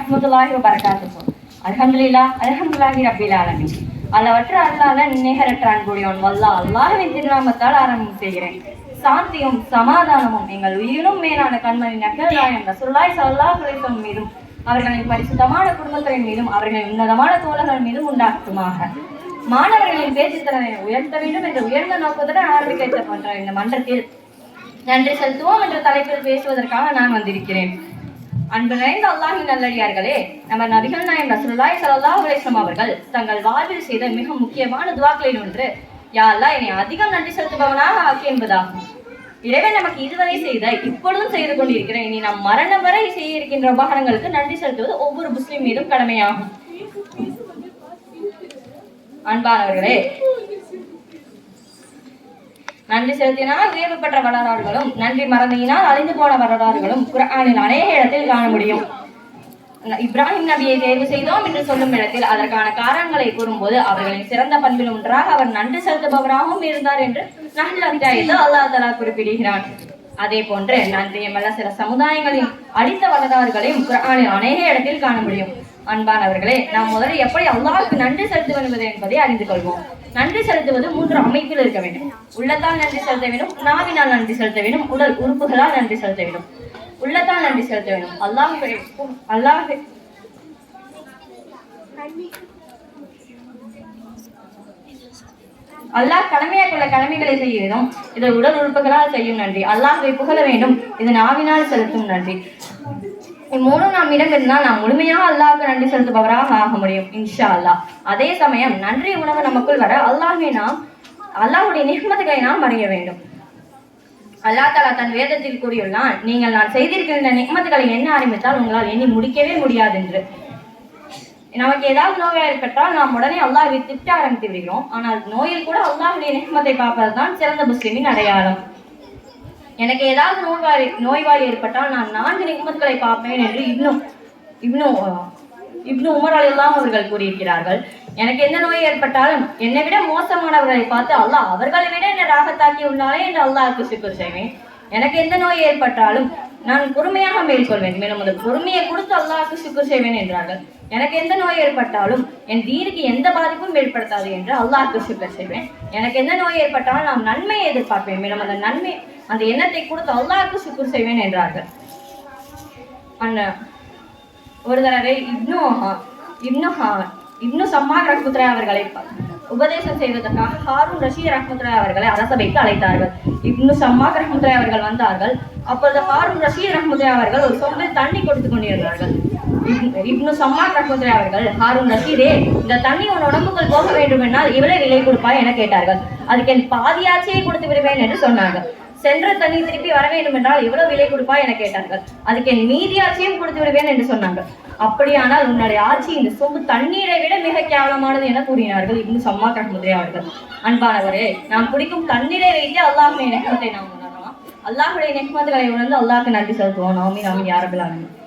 வரஹ்மத்துல்லாஹி வரகாத்துக்கும் அல்ஹம்துலில்லாஹ் அல்ஹம்துலில்லாஹி ரப்பில் ஆலமீன். அளவற்ற அல்லாஹ் நிகரற்ற வல்லா அல்லாஹின் திருநாமத்தால் ஆரம்பம் செய்கிறேன். சாந்தியும் சமாதானமும் எங்கள் உயிரும் மேலான கண்மணி நக்கலாயம் ரசூலுல்லாஹி சல்லா அலைஹி மீதும் அவர்களின் பரிசுத்தமான குடும்பத்தின் மீதும் அவர்களின் உன்னதமான தோழர்கள் மீதும் உண்டாக்குமாக மாணவர்களின் பேச்சுத்திறனை உயர்த்த வேண்டும் என்ற உயர்ந்த நோக்கத்துடன் ஆரம்பிக்கப்பட்ட இந்த மன்றத்தில் நன்றி செலுத்துவோம் என்ற தலைப்பில் பேசுவதற்காக நான் வந்திருக்கிறேன். அன்பு நிறைந்த அல்லாஹி நல்லடியார்களே நம்ம நபிகள் நாயம் ரசூலுல்லாஹி சலல்லா அலைஹி அவர்கள் தங்கள் வாழ்வில் செய்த மிக முக்கியமான துவாக்களில் ஒன்று யா அல்லாஹ் என்னை அதிகம் நன்றி செலுத்துபவனாக ஆக்கி என்பதாகும் இறைவன் நமக்கு இதுவரை செய்த இப்பொழுதும் செய்து கொண்டிருக்கிறேன் இனி நாம் மரணம் வரை செய்ய இருக்கின்ற உபகரணங்களுக்கு நன்றி செலுத்துவது ஒவ்வொரு முஸ்லிம் மீதும் கடமையாகும். அன்பானவர்களே நன்றி செலுத்தினால் உயர்வு பெற்ற வரலாறுகளும் நன்றி மறந்தினால் அழிந்து போன வரலாறுகளும் குரானில் அநேக இடத்தில் காண முடியும். இப்ராஹிம் நபியை தேர்வு செய்தோம் என்று சொல்லும் இடத்தில் அதற்கான காரணங்களை கூறும்போது அவர்களின் சிறந்த பண்பில் ஒன்றாக அவர் நன்றி செலுத்துபவராகவும் இருந்தார் என்று நஹ்ல் அத்தியாயத்தில் அல்லாஹ் தலா குறிப்பிடுகிறான். அதே போன்று நன்றியமல்ல சில சமுதாயங்களின் அடித்த வல்லதார்களையும் அநேக இடத்தில் காண முடியும். அன்பானவர்களே நாம் முதலில் எப்படி அல்லாவுக்கு நன்றி செலுத்துவது என்பதை அறிந்து கொள்வோம். நன்றி செலுத்துவது மூன்று அமைப்பில் இருக்க வேண்டும். உள்ளத்தால் நன்றி செலுத்த வேண்டும் நாவினால் நன்றி செலுத்த வேண்டும் உடல் உறுப்புகளால் நன்றி செலுத்த வேண்டும். உள்ளத்தால் நன்றி செலுத்த வேண்டும். அல்லாஹ் அல்லாஹ் அல்லாஹ் கடமையாக்குள்ள கடமைகளை செய்ய வேண்டும் இதை உடல் உறுப்புகளால் செய்யும் நன்றி. அல்லாஹை புகழ வேண்டும். இது நாவினால் செலுத்தும் நன்றி. இம்மூணும் நாம் இடம் இருந்தால் நாம் முழுமையாக அல்லாஹ்வுக்கு நன்றி செலுத்துபவராக ஆக முடியும் இன்ஷா அல்லாஹ் அதே சமயம் நன்றி உணவு நமக்குள் வர அல்லாஹை நாம் அல்லாஹுடைய நிகமத்துகளை நாம் அறிய வேண்டும். அல்லாஹ் தாலா தன் வேதத்தில் கூறியுள்ளான் நீங்கள் நான் செய்திருக்கின்ற நிகமத்துகளை என்ன ஆரம்பித்தால் உங்களால் எண்ணி முடிக்கவே முடியாது என்று நமக்கு ஏதாவது நோயா ஏற்பட்டால் நாம் உடனே அல்லாஹ்வை திட்ட ஆரம்பித்து விடுகிறோம். ஆனால் நோயில் கூட அல்லாஹுடைய நிக்மத்தை பார்ப்பது தான் சிறந்த முஸ்லிமின் அடையாளம். எனக்கு ஏதாவது நோய்வாய் நோய்வாய் ஏற்பட்டால் நான் நான்கு நிகமத்துகளை பார்ப்பேன் என்று இன்னும் இன்னும் இப்னு உமர் அலிலாம் அவர்கள் கூறியிருக்கிறார்கள். எனக்கு எந்த நோய் ஏற்பட்டாலும் என்னை விட மோசமானவர்களை பார்த்து அல்லாஹ் அவர்களை விட என்னை ராகத்தாக்கி உள்ளாலே என்று அல்லாஹுக்கு சுக்கர் செய்வேன். எனக்கு எந்த நோய் ஏற்பட்டாலும் நான் பொறுமையாக மேற்கொள்வேன். மேலும் அந்த பொறுமையை கொடுத்து அல்லாஹுக்கு சுக்கர் செய்வேன் என்றார்கள். எனக்கு எந்த நோய் ஏற்பட்டாலும் என் தீனுக்கு எந்த பாதிப்பும் ஏற்படுத்தாது என்று அல்லாஹ்க்கு சுக்கர் செய்வேன். எனக்கு எந்த நோய் ஏற்பட்டாலும் நான் நன்மையை எதிர்பார்ப்பேன். மேலும் அந்த நன்மை அந்த எண்ணத்தை கொடுத்து அல்லாஹ்க்கு சுக்குர் செய்வேன் என்றார்கள். அந்த ஒரு தடவை இப்னு இப்னு இப்னு சம்மா ரஹ்மத்துல்லா அவர்களை உபதேசம் செய்வதற்காக ஹாரூன் ரஷீத் ரஹ்மத்துல்லா அவர்களை அரசபைக்கு அழைத்தார்கள். இப்னு சம்மாக் ரஹ்மத்துல்லா அவர்கள் வந்தார்கள். அப்பொழுது ஹாரூன் ரஷீத் ரஹ்மத்துல்லா அவர்கள் ஒரு சொம்பில் தண்ணி கொடுத்து கொண்டிருந்தார்கள். இப்னு- சம்மா சம்மாக் அவர்கள் ஹாரூன் ரஷீதே இந்த தண்ணி உன் உடம்புக்குள் போக வேண்டும் என்றால் இவ்வளவு விலை கொடுப்பாய் என கேட்டார்கள். அதுக்கு என் பாதியாச்சியை கொடுத்து விடுவேன் என்று சொன்னார்கள். சென்ற தண்ணி திருப்பி வர வேண்டும் என்றால் எவ்வளவு விலை கொடுப்பா என கேட்டார்கள். அதுக்கு என் மீதி ஆட்சியும் கொடுத்து விடுவேன் என்று சொன்னார்கள். அப்படியானால் உன்னுடைய ஆட்சி இந்த சொம்பு தண்ணீரை விட மிக கேவலமானது என கூறினார்கள் இன்னும் சம்மா கண்முதிரை அவர்கள். அன்பானவரே நாம் குடிக்கும் தண்ணீரை வைத்து அல்லாஹுடைய நெக்மத்தை நாம் உணரலாம். அல்லாஹுடைய நெக்மத்துகளை உணர்ந்து அல்லாஹுக்கு நன்றி செலுத்துவோம். நாமி நாமி யாரபிலாமி